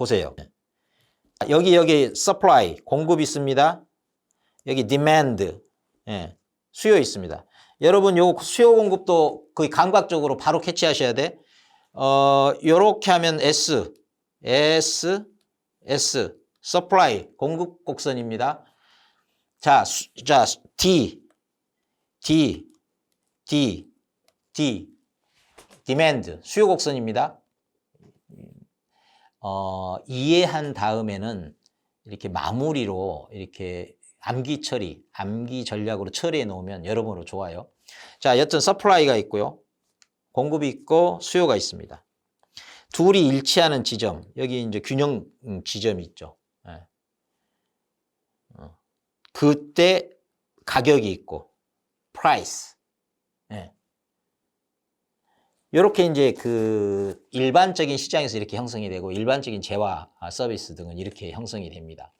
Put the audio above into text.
보세요. 여기 여기 supply 공급 있습니다. 여기 demand 예, 수요 있습니다. 여러분 요 수요 공급도 거의 감각적으로 바로 캐치하셔야 돼. 어 요렇게 하면 S S S supply 공급 곡선입니다. 자, 수, 자 D D D D demand 수요 곡선입니다. 어, 이해한 다음에는 이렇게 마무리로 이렇게 암기 처리, 암기 전략으로 처리해 놓으면 여러모로 좋아요. 자, 여튼 서플라이가 있고요. 공급이 있고 수요가 있습니다. 둘이 일치하는 지점, 여기 이제 균형 음, 지점이 있죠. 예. 어. 그때 가격이 있고, price. 예. 이렇게 이제 그 일반적인 시장에서 이렇게 형성이 되고 일반적인 재화 아, 서비스 등은 이렇게 형성이 됩니다.